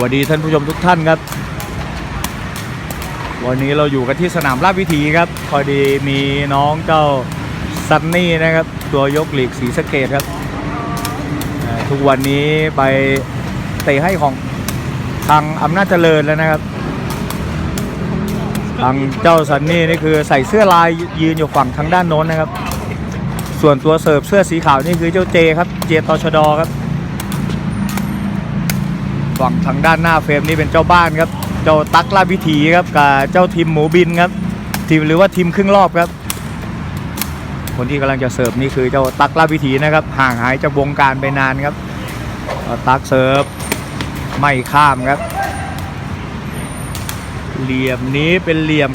วัสดีท่านผู้ชมทุกท่านครับ วันนี้เราอยู่กันที่สนามราชวิถีครับ พอดีมีน้องเจ้าซันนี่นะครับ ตัวยกหลีกสีสเกตครับ ทุกวันนี้ไปเตะให้ของทางอำนาจเจริญแล้วนะครับทางเจ้าซันนี่นี่คือใส่เสื้อลายยืนอยู่ฝั่งทางด้านโน้นนะครับ ส่วนตัวเสิร์ฟเสื้อสีขาวนี่คือเจ้าเจครับ เจตชดครับ ฝั่งทางด้านหน้าเฟรมนี่เป็นเจ้าบ้านครับ เจ้าตักลาวิถีครับกับเจ้าทีมหมูบินครับ ทีมหรือว่าทีมครึ่งรอบครับ คนที่กำลังจะเสิร์ฟนี่คือเจ้าตักลาวิถีนะครับ ห่างหายจากวงการไปนานครับ ตักเสิร์ฟไม่ข้ามครับ เหลี่ยมนี้เป็นเหลี่ยม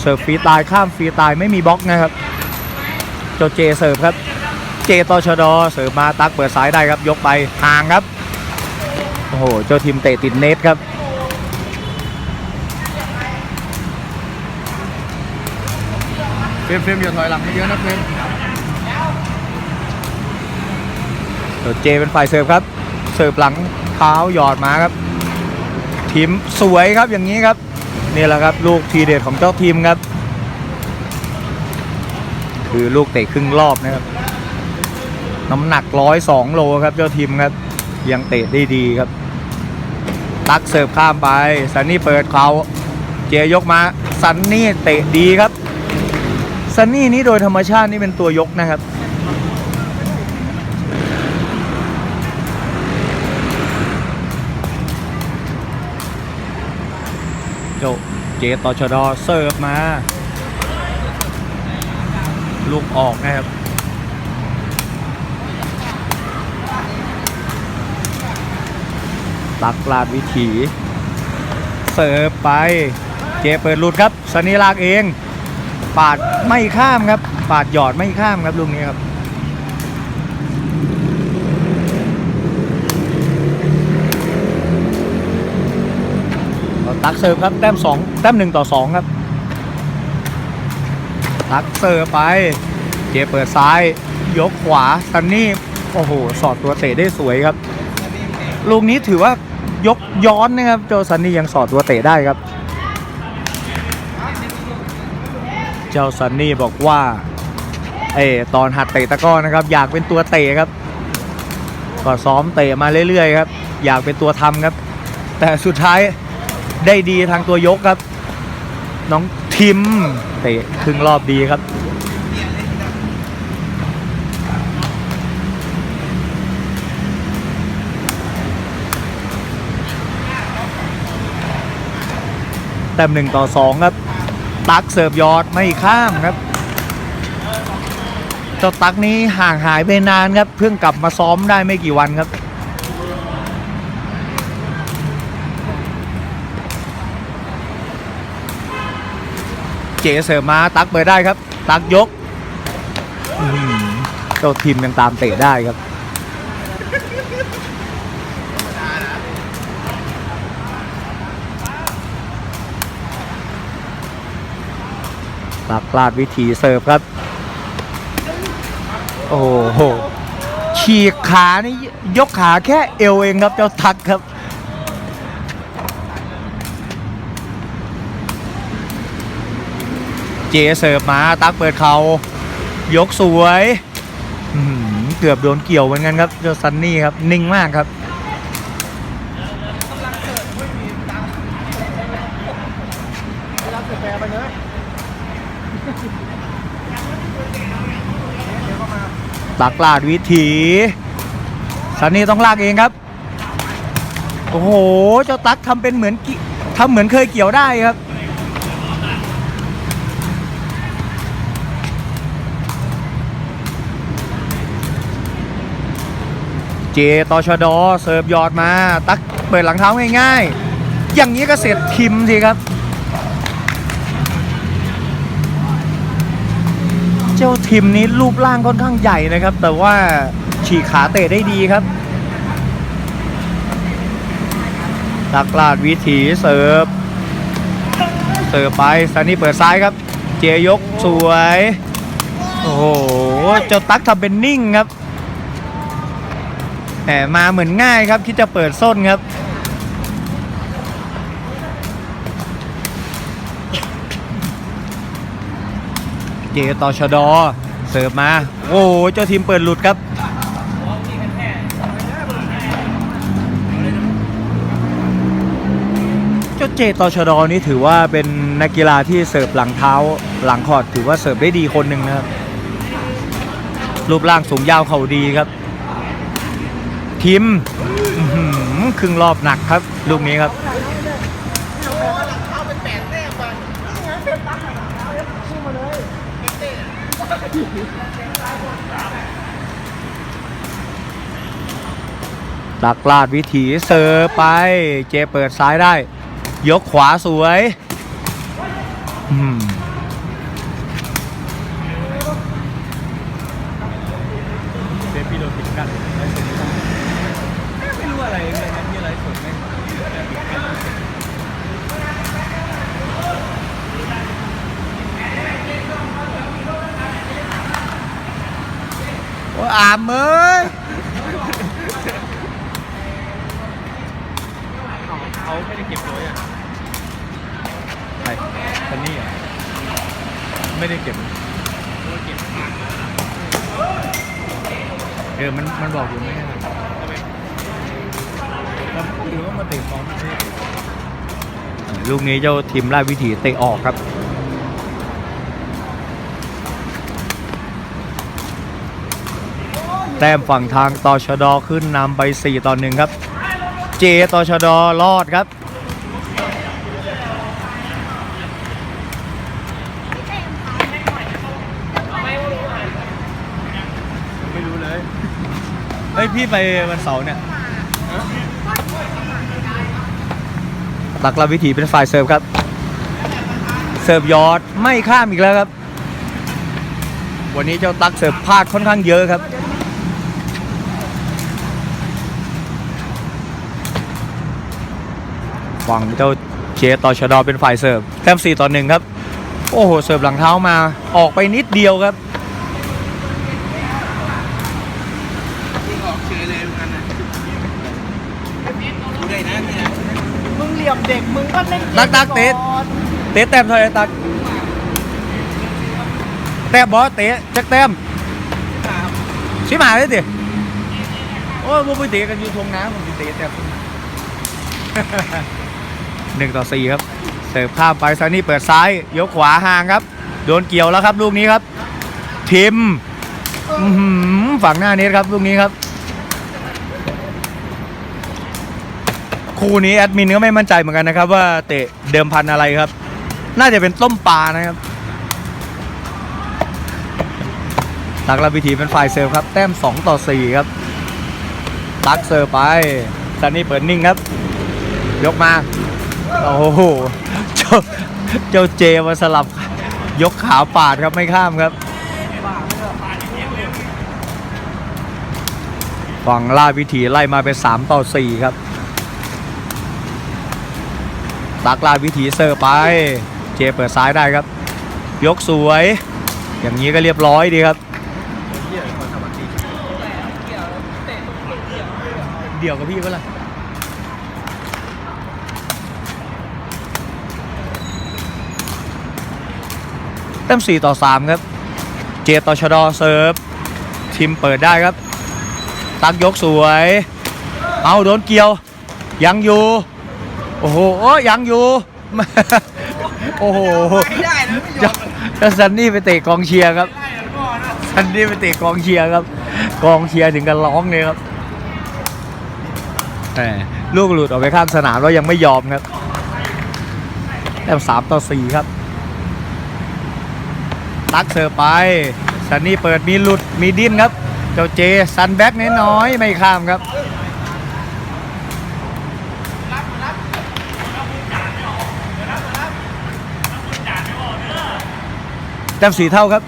เสิร์ฟฟรีตายข้ามฟรีตายไม่มีบล็อกนะครับเจ้าเจเสิร์ฟครับ เจตชดเสิร์ฟมาตักเปิดซ้ายได้ครับยกไปห่างครับ โอ้โห เจ้าทีมเตะติดเน็ตครับ เฟรมเฟรมอย่าถอยหลังให้เยอะนะเฟรมเดี๋ยวเจเป็นฝ่ายเสิร์ฟครับ เสิร์ฟหลังเท้าหยอดมาครับ ทีมสวยครับอย่างนี้ครับ นี่แหละครับลูกทีเด็ดของเจ้าทีมครับ คือลูกเตะครึ่งรอบนะครับ น้ำหนักร้อยสองโลครับเจ้าทีมครับ ยังเตะได้ดีครับ ตักเสิร์ฟข้ามไปซันนี่เปิดเขาเจยกมาซันนี่เตะดีครับซันนี่นี่โดยธรรมชาตินี่เป็นตัวยกนะครับโจเจตชดอเสิร์ฟมา ลูกออกนะครับ ตักลาดวิถีเสิร์ฟไป เจเปิดหลุดครับสนีลากเอง ปาดไม่ข้ามครับ ปาดหยอดไม่ข้ามครับลูกนี้ครับตักเสิร์ฟครับแต้มสองแต้มหนึ่งต่อสองครับ ตักเสิร์ฟไป เจเปิดซ้าย ยกขวาซันนี่โอ้โห สอดตัวเตะได้สวยครับ ลูกนี้ถือว่า ยกย้อนนะครับเจ้าซันนี่ยังสอดตัวเตะได้ครับ เจ้าซันนี่บอกว่าเออตอนหัดเตะตะก้อนะครับ อยากเป็นตัวเตะครับ ก็ซ้อมเตะมาเรื่อยๆครับ อยากเป็นตัวทำครับ แต่สุดท้ายได้ดีทางตัวยกครับ น้องทิมเตะครึ่งรอบดีครับ ต้มหนึ่งต่อสองครับ ตักเสิร์ฟยอดไม่ข้ามครับเจ้าตักนี้ห่างหายไปนานครับ เพิ่งกลับมาซ้อมได้ไม่กี่วันครับเจเสิร์ฟมาตักเปิดได้ครับ ตักยกเจ้าทีมยังตามเตะได้ครับ ตักลาดวิถีเสิร์ฟครับ โอ้โหฉีกขานี่ยกขาแค่เอวเองครับเจ้าทักครับ เจเสิร์ฟมาตักเปิดเขายกสวยอื้อหือเกือบโดนเกี่ยวเหมือนกันครับเจ้าซันนี่ครับ นิ่งมากครับแปรไปเลย ตักลาดวิถีซันนี่ต้องลากเองครับ โอ้โห เจ้าตักทำเป็นเหมือนกิทำเหมือนเคยเกี่ยวได้ครับ เจตอชดอเสิร์ฟยอดมา ตักเปิดหลังเท้าง่ายๆ อย่างนี้ก็เสร็จทิมสิครับ เจ้าทิมนี้รูปร่างค่อนข้างใหญ่นะครับ แต่ว่าฉีกขาเตะได้ดีครับตักลาดวิถีเสิร์ฟ เสิร์ฟไปซันนี่เปิดซ้ายครับ เจยกสวย โอ้โห เจ้าตักทำเป็นนิ่งครับ แหมมาเหมือนง่ายครับ ที่จะเปิดส้นครับ เจต่อชดอเสิร์ฟมา โอ้เจ้าทีมเปิดหลุดครับเจ้าเจต่อชดอนี่ถือว่าเป็นนักกีฬาที่เสิร์ฟหลังเท้าหลังคอร์ดถือว่าเสิร์ฟได้ดีคนหนึ่งนะครับ รูปร่างสูงยาวเข่าดีครับทีมครึ่งรอบหนักครับ ลูกนี้ครับ ดักลาดวิถีเซอร์ไป เจเปิดซ้ายได้ ยกขวาสวยอืมเซฟพี่โดนปิดกันไม่รู้อะไรเลยนะที่อะไรสดไม่โอ้อาเมเอ้ กนี้เจ้าทีมราชวิถีเตะออกครับ แต้มฝั่งทางตชดขึ้นนำไป 4 ต่อ1ครับ เจตชดรอดครับไม่รู้เลย เฮ้ย พี่ไปวันเสาร์เนี่ย ตักลาวิถีเป็นฝ่ายเสิร์ฟครับ เสิร์ฟยอดไม่ข้ามอีกแล้วครับ วันนี้เจ้าตักเสิร์ฟพลาดค่อนข้างเยอะครับ ฝั่งเจ้าเจต่อชดอเป็นฝ่ายเสิร์ฟแต้ม4ต่อ1ครับ โอ้โห เสิร์ฟหลังเท้ามาออกไปนิดเดียวครับ ออกเฉยเลยมันนะดูได้นะเนี่ย มึงเหลี่ยมเด็ก มึงก็เล่น ตักตักเตะเตะแต้มเท่าไหรตักแต้มบอสเตะจักแต้มชิมหายเลยดิโอ้ยมึงไปเตะกันอยู่ทงน้ำผมไปเตะแต้มหนึ่งต่อสี่ครับ เสิร์ฟข้ามไปซานี่เปิดซ้าย ยกขวาห่างครับ โดนเกี่ยวแล้วครับลูกนี้ครับ ทิมฝั่งหน้าน็ตครับลูกนี้ครับ คู่นี้แอดมินก็ไม่มั่นใจเหมือนกันนะครับ ว่าเตะเดิมพันอะไรครับ น่าจะเป็นต้มปลานะครับตักลาวิถีเป็นฝ่ายเสิร์ฟครับ แต้ม 2 ต่อ 4 ครับ ตักเสิร์ฟไปซันนี่เปิดนิ่งครับ ยกมา โอ้โห เจ้าเจ้าเจมาสลับ ยกขาปาดครับไม่ข้ามครับ ฝั่งลาดวิถีไล่มาเป็น 3 ต่อ 4 ครับ ตักลาวิถีเสิร์ฟไป เจเปิดซ้ายได้ครับ ยกสวย อย่างนี้ก็เรียบร้อยดีครับ เดี่ยวกับพี่ก็ล่ะเต็ม4ต่อ 3 ครับ เจต่อชดอเสิร์ฟทีมเปิดได้ครับ ตักยกสวย เอาโดนเกี่ยว ยังอยู่ โอ้โหโอ้ยังอยู่ โอ้โหไม่ได้นะไม่ยอเจ้ามเจ้าซันนี่ไปเตะกองเชียร์ครับซันนี่ไปเตะกองเชียร์ครับ กองเชียร์ถึงกันร้องเลยครับแต่ลูกหลุดออกไปข้างสนามแล้วยังไม่ยอมครับแต้มสามต่อสี่ครับ ตักเสิร์ฟไปซันนี่เปิดมีหลุดมีดิ้นครับ เจ้าเจซันแบ็กน้อยๆไม่ข้ามครับ แต้มสีเท่าครับ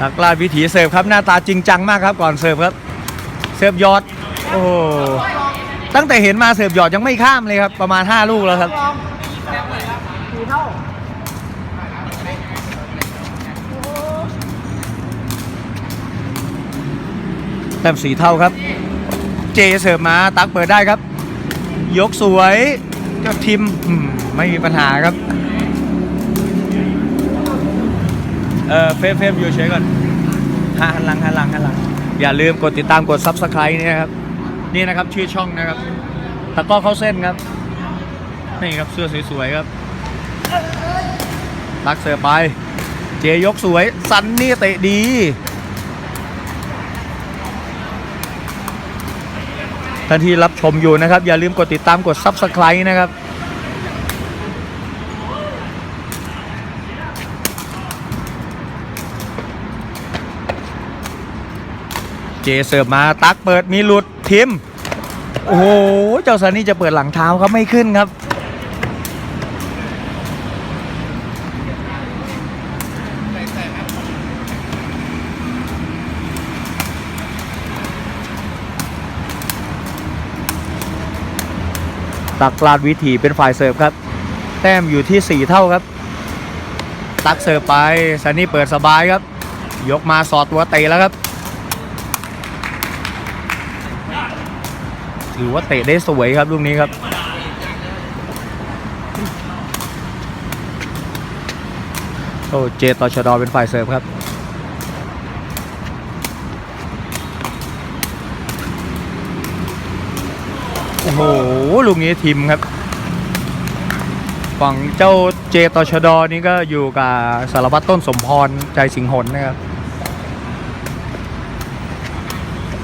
นักลาดวิถีเสิร์ฟครับหน้าตาจริงจังมากครับก่อนเสิร์ฟครับ เสิร์ฟยอดโอ้ตั้งแต่เห็นมาเสิร์ฟยอดยังไม่ข้ามเลยครับ ประมาณ 5 ลูกแล้วครับเท่าแต้มสีเท่าครับ เจเสิร์ฟมาตักเปิดได้ครับ ยกสวยเจ้าทิมไม่มีปัญหาครับ เออเฟรมเฟรมอยู่เฉยก่อนหันหลังหันหลังหันหลัง อย่าลืมกดติดตามกด subscribe นี่นะครับ นี่นะครับชื่อช่องนะครับตะกร้อเข้าเส้นครับ นี่ครับเสื้อสวยๆครับตักเสือไป เจยกสวย สันนี่เตะดีท่านที่รับชมอยู่นะครับ อย่าลืมกดติดตามกด subscribe นะครับ เจเสิร์ฟมาตักเปิดมีหลุดทิมโอ้โหเจ้าซันนี่จะเปิดหลังเท้าครับไม่ขึ้นครับ ตักลาดวิถีเป็นฝ่ายเสิร์ฟครับ แต้มอยู่ที่ 4 เท่าครับ ตักเสิร์ฟไปซันนี่เปิดสบายครับ ยกมาสอดตัวเตะแล้วครับ ถือว่าเตะได้สวยครับลูกนี้ครับ โอ้เจต่อชดอเป็นฝ่ายเสิร์ฟครับโอ้โหลูกนี้ทีมครับ ฝั่งเจ้าเจตชดอนี่ก็อยู่กับสารวัตรต้นสมพรใจสิงหนนะครับ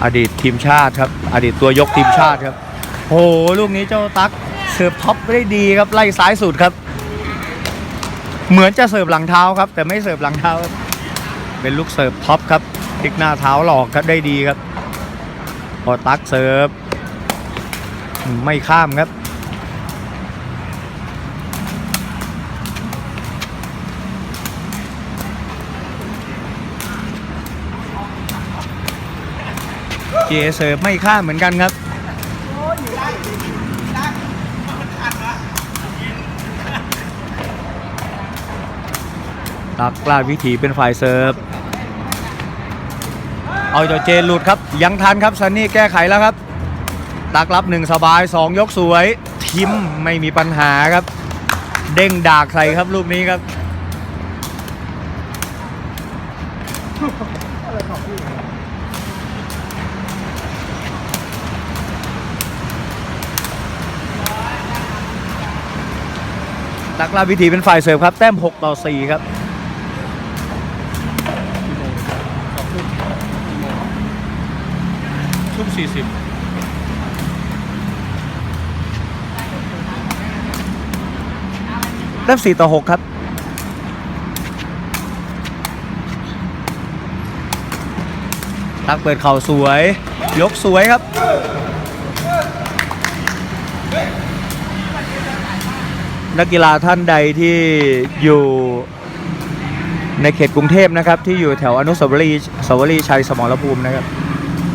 อดีตทีมชาติครับ อดีตตัวยกทีมชาติครับโอ้โหลูกนี้เจ้าตั๊กเสิร์ฟท็อปได้ดีครับไล่ซ้ายสุดครับ เหมือนจะเสิร์ฟหลังเท้าครับ แต่ไม่เสิร์ฟหลังเท้า เป็นลูกเสิร์ฟท็อปครับพลิกหน้าเท้าหลอกครับได้ดีครับพอตั๊กเสิร์ฟไม่ข้ามครับ เจเสิร์ฟไม่ข้ามเหมือนกันครับตักกล้าวิถีเป็นฝ่ายเสิร์ฟ เอาจ้าเจหลุดครับ ยังทันครับซันนี่แก้ไขแล้วครับ ตักรับหนึ่งสบายสองยกสวย ทิมไม่มีปัญหาครับ เด้งดากใส่ครับลูกนี้ครับ ตักลาวิถีเป็นฝ่ายเสิร์ฟครับ แต้ม 6 ต่อ 4 ครับทุ่มสี่สิบแต้ม4ต่อ 6 ครับตักเปิดเข่าสวย ยกสวยครับ นักกีฬาท่านใดที่อยู่ในเขตกรุงเทพนะครับ ที่อยู่แถวอนุสาวรีย์สาวรีย์ชัยสมรภูมินะครับ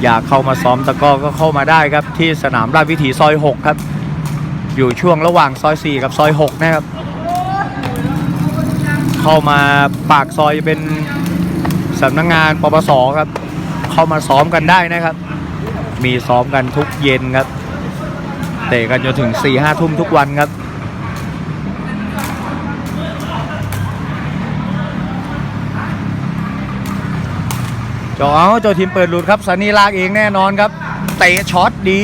อยากเข้ามาซ้อมตะกร้อก็เข้ามาได้ครับ ที่สนามราชวิถีซอย 6 ครับ อยู่ช่วงระหว่างซอย 4 กับซอย 6 นะครับ เข้ามาปากซอยเป็นสำนักงงานปปสครับ เข้ามาซ้อมกันได้นะครับ มีซ้อมกันทุกเย็นครับเตะกันจนถึง4ี่ห้าทุ่มทุกวันครับ เจ้าเอาเจ้าทีมเปิดหลุดครับซันนีลากเองแน่นอนครับ เตะช็อตดี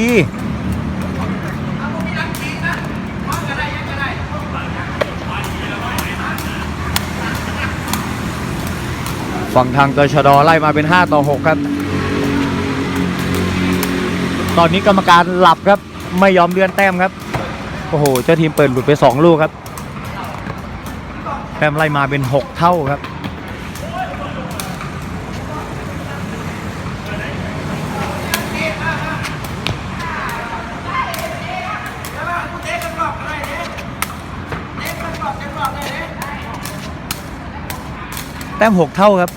ฝั่งทางตชดไล่มาเป็น 5 ต่อ 6 ครับ ตอนนี้กรรมการหลับครับ ไม่ยอมเลื่อนแต้มครับ โอ้โห เจ้าทีมเปิดหลุดไป 2 ลูกครับ แต้มไล่มาเป็น 6 เท่าครับ แต้ม6เท่าครับ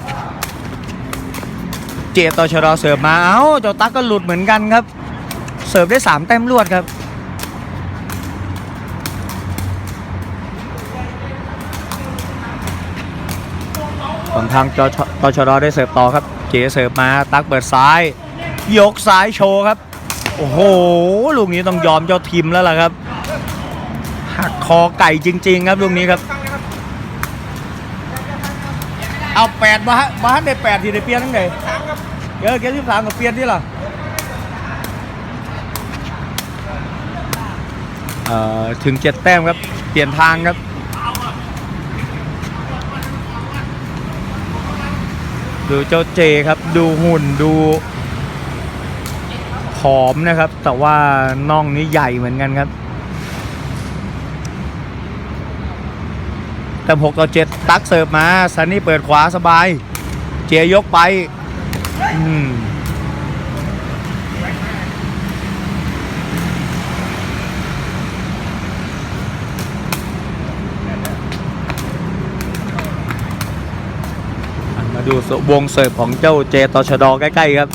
เจตชรเสิร์ฟมา เอ้าเจ้าตั๊กก็หลุดเหมือนกันครับ เสิร์ฟได้3แต้มรวดครับฝั่งทางจชตชรได้เสิร์ฟต่อครับ เจเสิร์ฟมาตั๊กเปิดซ้าย ยกซ้ายโชว์ครับ โอ้โห ลูกนี้ต้องยอมเจ้าทีมแล้วล่ะครับ หักคอไก่จริง ๆ ครับลูกนี้ครับ เอาแปดมาฮะมาฮะได้แปดทีได้เปลี่ยนทั้งไหนเออเกมที่สามกับเปลี่ยนที่ล่ะเอ่อถึงเจ็ดแต้มครับ เปลี่ยนทางครับดูเจ้าเจครับ ดูหุ่นดูผอมนะครับ แต่ว่าน่องนี้ใหญ่เหมือนกันครับ ต่6ต่อ7ตักเสิร์ฟมาซันนี่เปิดขวาสบาย เจยยกไปมมาดูวงเสิร์ฟของเจ้าเจตชดใกล้ๆครับ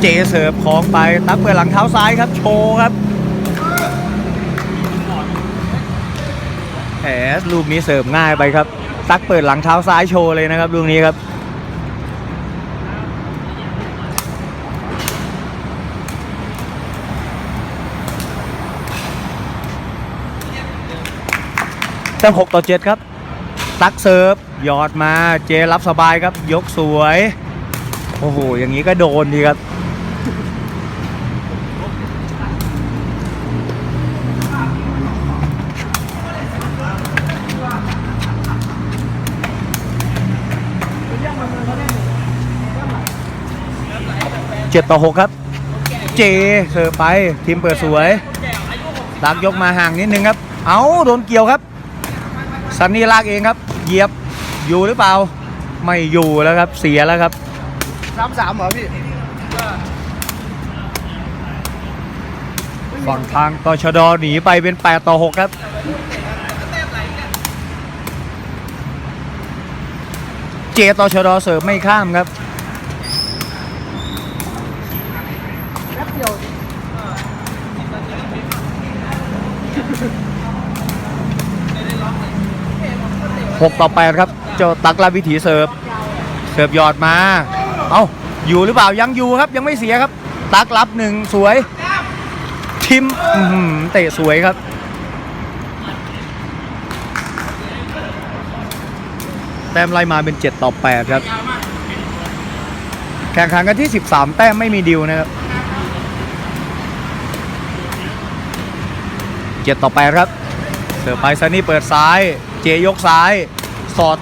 เจเสิร์ฟของไปตักเปิดหลังเท้าซ้ายครับโชว์ครับ แห มลูกนี้เสิร์ฟง่ายไปครับตักเปิดหลังเท้าซ้ายโชว์เลยนะครับลูกนี้ครับตั้ง6ต่อ 7 ครับ ตักเสิร์ฟหยอดมาเจรับสบายครับ ยกสวย โอ้โห อย่างนี้ก็โดนดีครับ เจ็ดต่อหกครับ เจเสิร์ฟไปทีมเปิดสวยตักยกมาห่างนิดนึงครับ เอาโดนเกี่ยวครับซันนี่ลากเองครับเหยียบอยู่หรือเปล่า ไม่อยู่แล้วครับเสียแล้วครับสามสามเหรอพี่ฝั่งทางตชดหนีไปเป็น 8 ต่อ 6 ครับเจตชดเสิร์ฟไม่ข้ามครับ 6 ต่อ 8 ครับ เจ้าตักลาวิถีเสิร์ฟ เสิร์ฟยอดมา เอาอยู่หรือเปล่า ยังอยู่ครับ ยังไม่เสียครับ ตักรับหนึ่งสวย ทิมเตะสวยครับ แต้มไล่มาเป็น 7 ต่อ 8 ครับ แข่งขันกันที่ 13 แต้มไม่มีดิวนะครับ7ต่อ8ครับ เสือไปซันนี่เปิดซ้าย เจยกซ้าย สอด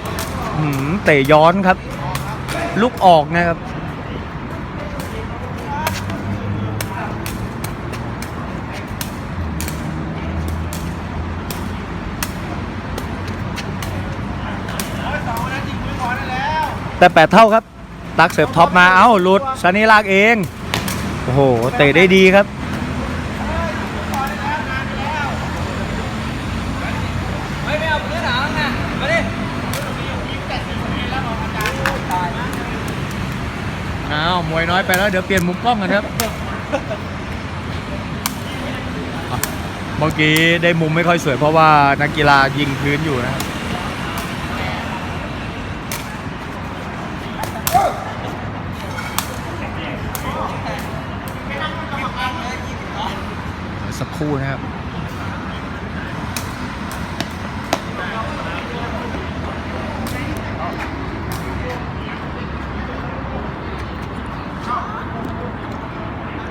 หือเตะย้อนครับลุกออกนะครับ แต่แปดเท่าครับ ตักเสิร์ฟท็อปมา เอ้าหลุดซันนี่ลากเอง โอ้โห เตะได้ดีครับ อ้าว มวยน้อย ไปแล้วเดี๋ยวเปลี่ยนมุมกล้องกันครับ เมื่อกี้ได้มุมไม่ค่อยสวยเพราะว่านักกีฬายิงพื้นอยู่นะครับสักครู่นะครับ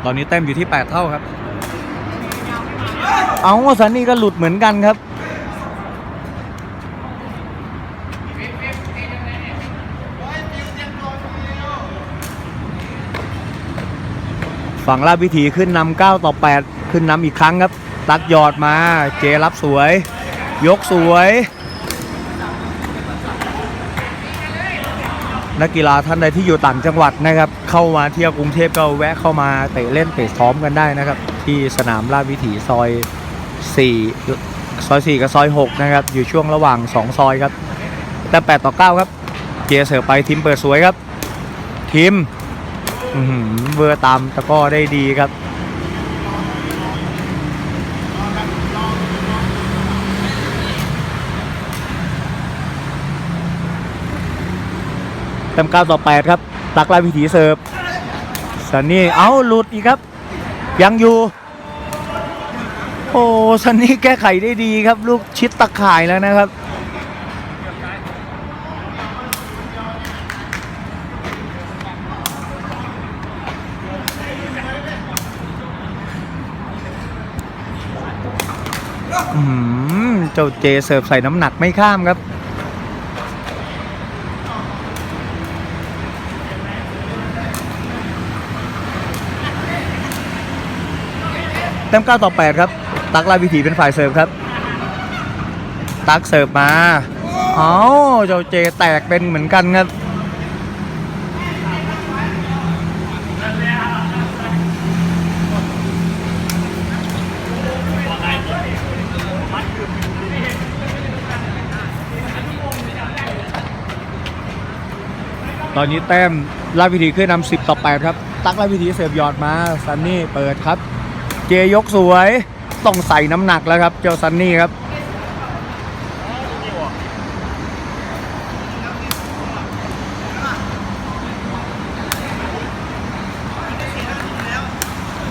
ตอนนี้แต้มอยู่ที่ 8 เท่าครับ เอาสันนี่ก็หลุดเหมือนกันครับ ฝั่งลาดวิถีขึ้นนำ9ต่อ 8 ขึ้นนำอีกครั้งครับ ตักยอดมา เจรับสวย ยกสวย นักกีฬาท่านใดที่อยู่ต่างจังหวัดนะครับ เข้ามาเที่ยวกรุงเทพก็แวะเข้ามาเตะเล่นเตะซ้อมกันได้นะครับ ที่สนามราชวิถีซอย4ซอย4กับซอย6นะครับอยู่ช่วงระหว่าง 2 ซอยครับแต่8ต่อ9ครับเจเสิร์ฟไปทีมเปิดสวยครับทีมเวอร์ตามตะก้อได้ดีครับ เต็ม9ต่อ8ครับตักลายวิถีเสิร์ฟสันนี่เอาหลุดอีกครับ ยังอยู่ โอ้ซันนี่แก้ไขได้ดีครับ ลูกชิดตะข่ายแล้วนะครับอืมเจ้าเจเสิร์ฟใส่น้ำหนักไม่ข้ามครับ ต็มเก้าต่อแปดครับ ตักลาวิถีเป็นฝ่ายเสิร์ฟครับ ตักเสิร์ฟมาเอาเจ้าเจแตกเป็นเหมือนกันครับตอนนี้แต้มลาวิธีขึ้นนำ10 ต่อ8ครับ ตักลาวิธีเสิร์ฟยอดมาซันนี่เปิดครับ เจยกสวยต้องใส่น้ำหนักแล้วครับ เจ้าซันนี่ครับ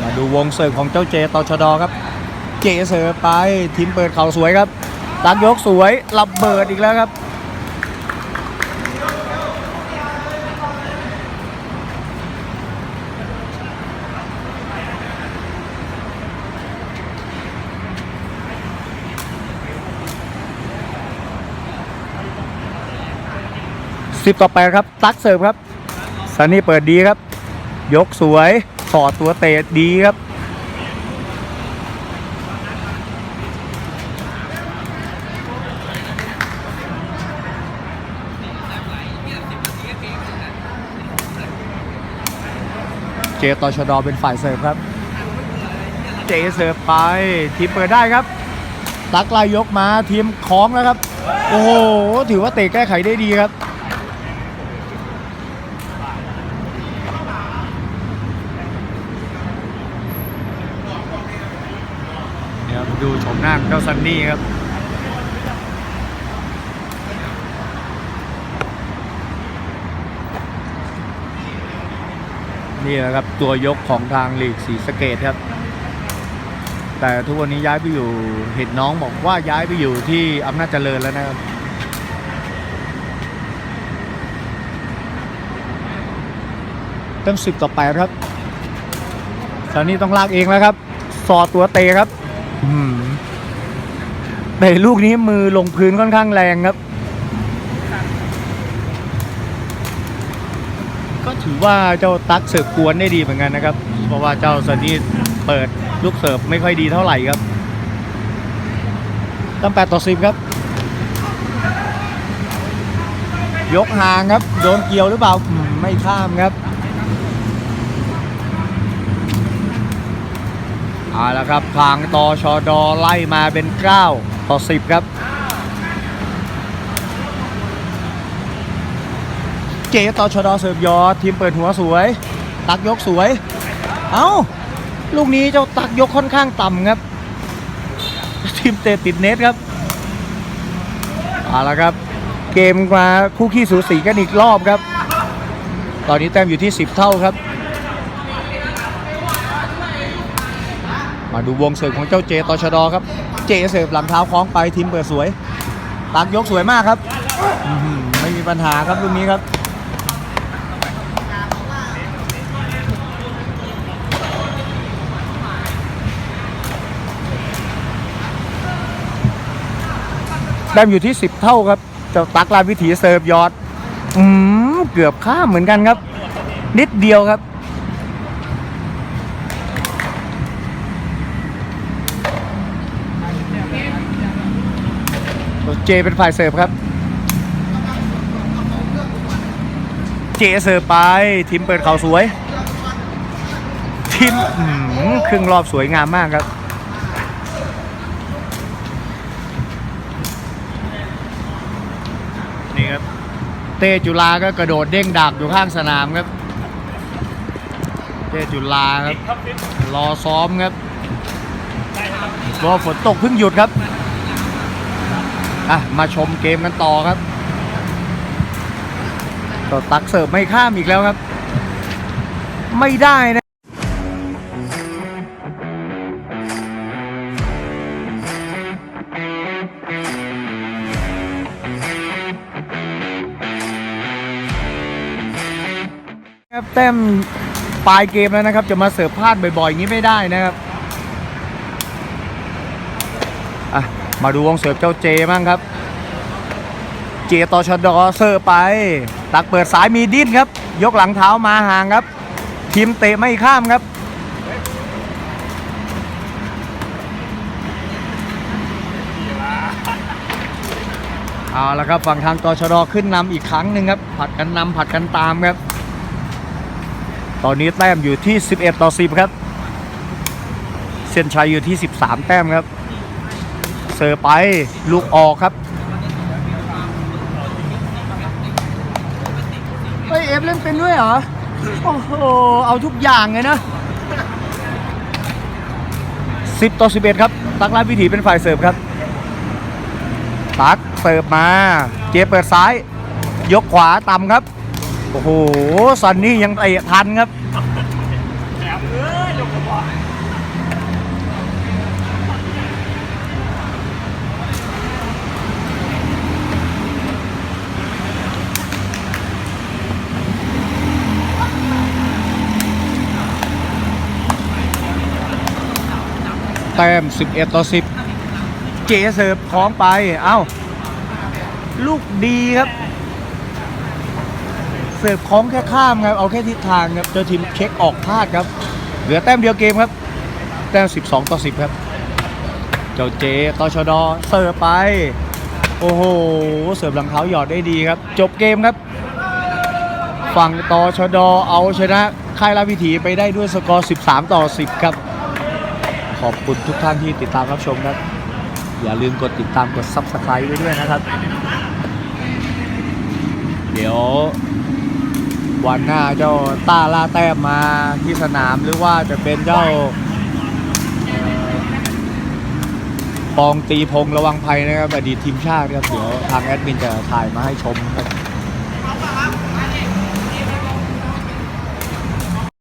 มาดูวงเสิร์ฟของเจ้าเจตชดครับ เจเสิร์ฟไปทีมเปิดเข่าสวยครับตักยกสวยระเบิดอีกแล้วครับ 10ต่อ8ครับตักเสิร์ฟครับซันนี่เปิดดีครับ ยกสวยสอดตัวเตะดีครับเจตอชดอเป็นฝ่ายเสิร์ฟครับ เจเสิร์ฟไปทีมเปิดได้ครับ ตักลายยกมาทีมคล้องแล้วครับ โอ้โห ถือว่าเตะแก้ไขได้ดีครับ เดี๋ยวดูชมหน้าของเจ้าซันนี่ครับนี่แหละครับ ตัวยกของทางลีกสีสเกตครับ แต่ทุกวันนี้ย้ายไปอยู่เห็นน้องบอกว่าย้ายไปอยู่ที่อำนาจเจริญแล้วนะครับเต็มสิบต่อแปครับตอนนี้ต้องลากเองแล้วครับ สอดตัวเตะครับ แต่ลูกนี้มือลงพื้นค่อนข้างแรงครับ ก็ถือว่าเจ้าตั๊กเสิร์ฟกวนได้ดีเหมือนกันนะครับ เพราะว่าเจ้าซันนี่เปิดลูกเสิร์ฟไม่ค่อยดีเท่าไหร่ครับตั้งแปดต่อสิบครับ ยกห่างครับโดนเกี่ยวหรือเปล่าไม่ข้ามครับเอาละครับทางตอชอดอไล่มาเป็น9 ต่อ10ครับเจตอชดอเสิร์ฟยอดทีมเปิดหัวสวย ตักยกสวย เอ้า ลูกนี้เจ้าตักยกค่อนข้างต่ำครับ ทีมเตะติดเน็ตครับเอาละครับ เกมมาคู่ขี้สูสีกันอีกรอบครับ ตอนนี้แต้มอยู่ที่ 10 เท่าครับมาดูวงเสิร์ฟของเจ้าเจตชดครับ เจเสิร์ฟหลังเท้าคล้องไปทีมเปิดสวย ตักยกสวยมากครับไม่มีปัญหาครับลูกนี้ครับแต้มอยู่ที่ 10 เท่าครับ เจ้าตักลายวิถีเสิร์ฟยอด อืม เกือบข้ามเหมือนกันครับ นิดเดียวครับ เจเป็นฝ่ายเสิร์ฟครับ เจเสิร์ฟไป ทีมเปิดเข่าสวย ทีมครึ่งรอบสวยงามมากครับนี่ครับ เต้จุฬาก็กระโดดเด้งดักอยู่ข้างสนามครับ เต้จุฬาครับ รอซ้อมครับรอฝนตกเพิ่งหยุดครับ อะ มาชมเกมกันต่อครับตัวตักเสิร์ฟไม่ข้ามอีกแล้วครับ ไม่ได้นะครับเต็มปลายเกมแล้วนะครับ จะมาเสิร์ฟพลาดบ่อยๆอย่างนี้ไม่ได้นะครับ มาดูวงเสิร์ฟเจ้าเจบ้างครับ เจต่อชดอเสิร์ฟไป ตักเปิดสายมีดิ้นครับ ยกหลังเท้ามาห่างครับ ทีมเตะไม่ข้ามครับเอาละครับฝั่งทางตชดขึ้นนำอีกครั้งหนึ่งครับ ผัดกันนำผัดกันตามครับ ตอนนี้แต้มอยู่ที่ 11 ต่อ 10 ครับ เส้นชัยอยู่ที่ 13 แต้มครับ เสิร์ฟไปลูกออกครับเฮ้ยเอฟเล่นเป็นด้วยเหรอ โอ้โห เอาทุกอย่างเลยนะ 10 ต่อ 11 ครับ ตักลาดวิถีเป็นฝ่ายเสิร์ฟครับ ตักเสิร์ฟมา เจเปิดซ้าย ยกขวาต่ำครับ โอ้โหซันนี่ยังเตะทันครับ ต้ม 11 ต่อ 10เจเสิร์ฟคล้องไป เอ้า ลูกดีครับ เสิร์ฟคล้องแค่ข้ามครับ เอาแค่ทิศทางครับ เจอทีมเช็คออกพลาดครับ เหลือแต้มเดียวเกมครับ แต้ม 12 ต่อ 10 ครับ เจ้าเจตชดเสิร์ฟไป โอ้โห เสิร์ฟหลังเท้าหยอดได้ดีครับ จบเกมครับ ฝั่งตชดเอาชนะค่ายราวิถีไปได้ด้วยสกอร์ 13 ต่อ 10 ครับ ขอบคุณทุกท่านที่ติดตามรับชมครับ อย่าลืมกดติดตามกด Subscribe ไว้ด้วยนะครับ เดี๋ยววันหน้าเจ้าต้าล่าแต้มมาที่สนามหรือว่าจะเป็นเจ้าปองตีพงระวังภัยนะครับอดีตทีมชาติครับ เดี๋ยวทางแอดมินจะถ่ายมาให้ชมครับ